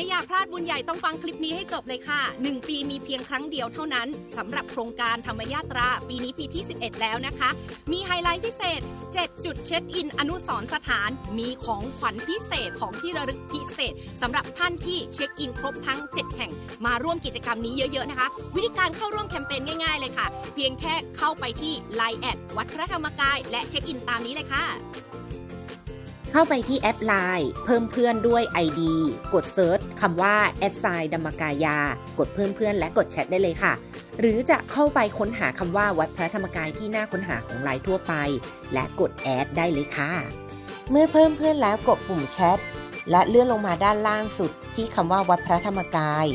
ไม่อยากพลาดบุญใหญ่ต้องฟังคลิปนี้ให้จบเลยค่ะ 1 ปีมีเพียงครั้งเดียวเท่านั้นสำหรับโครงการธรรมยาตรา ปีนี้ปีที่ 11 แล้วนะคะ มีไฮไลท์พิเศษ 7 จุดเช็คอิน อนุสรสถาน มีของขวัญพิเศษของที่ระลึกพิเศษสำหรับท่านที่เช็คอินครบทั้ง 7 แห่ง มาร่วมกิจกรรมนี้เยอะๆนะคะ วิธีการเข้าร่วมแคมเปญง่ายๆเลยค่ะ เพียงแค่เข้าไปที่ Line แอดวัดพระธรรมกาย และเช็คอินตามนี้เลยค่ะ เข้าไปที่แอป Line เพิ่มเพื่อนด้วย ID กดเซิร์ชคำว่า a d s i g n ดัมกายา กดเพิ่มเพื่อนและกดแชทได้เลยค่ะ หรือจะเข้าไปค้นหาคำว่าวัดพระธรรมกายที่หน้าค้นหาของไลน์ทั่วไป และกดแอดได้เลยค่ะ เมื่อเพิ่มเพื่อนแล้วกดปุ่มแชทและเลื่อนลงมาด้านล่างสุดที่คำว่าวัดพระธรรมกาย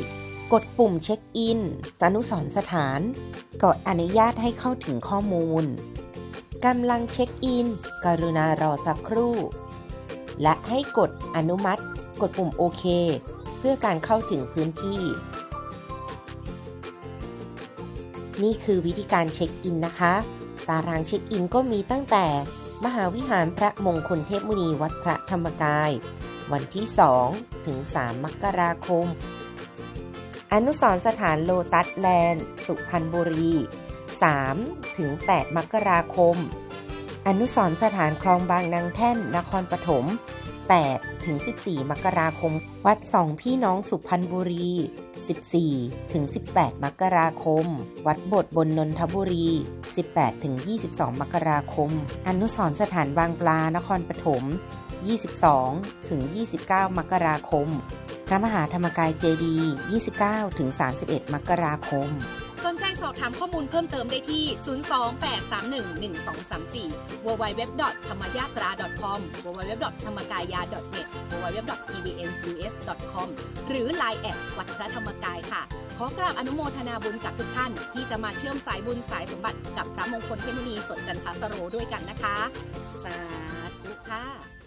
กดปุ่มเช็คอินอนุสรสถาน กดอนุญาตให้เข้าถึงข้อมูลกำลังเช็คอิน กรุณารอสักครู่ และให้กดอนุมัติ กดปุ่มโอเค เพื่อการเข้าถึงพื้นที่ นี่คือวิธีการเช็คอินนะคะ ตารางเช็คอินก็มีตั้งแต่ มหาวิหารพระมงคลเทพมุนีวัดพระธรรมกาย วันที่ 2 ถึง 3 มกราคม อนุสรสถานโลตัสแลนด์ สุพรรณบุรี 3 ถึง 8 มกราคม อนุสรสถานคลองบางนางแท่น นครปฐม 8 ถึง 14 มกราคม วัดสองพี่น้องสุพรรณบุรี 14 ถึง 18 มกราคม วัดโบทบนนนทบุรี 18 ถึง 22 มกราคม อนุสรสถานบางปลานครปฐม 22 ถึง 29 มกราคม พระมหาธรรมกายเจดีย์29 ถึง 31 มกราคม สนใจสอบถามข้อมูลเพิ่มเติมได้ที่ 028311234 www. ธรรมยาตรา .com www. ธรรมกายา .net www. tvnus.com หรือ Line แอดวัดพระธรรมกายค่ะ ขอกราบอนุโมทนาบุญกับทุกท่าน ที่จะมาเชื่อมสายบุญสายสมบัติกับพระมงคลเทมุนีสดจันทสโรด้วยกันนะคะ สาธุค่ะ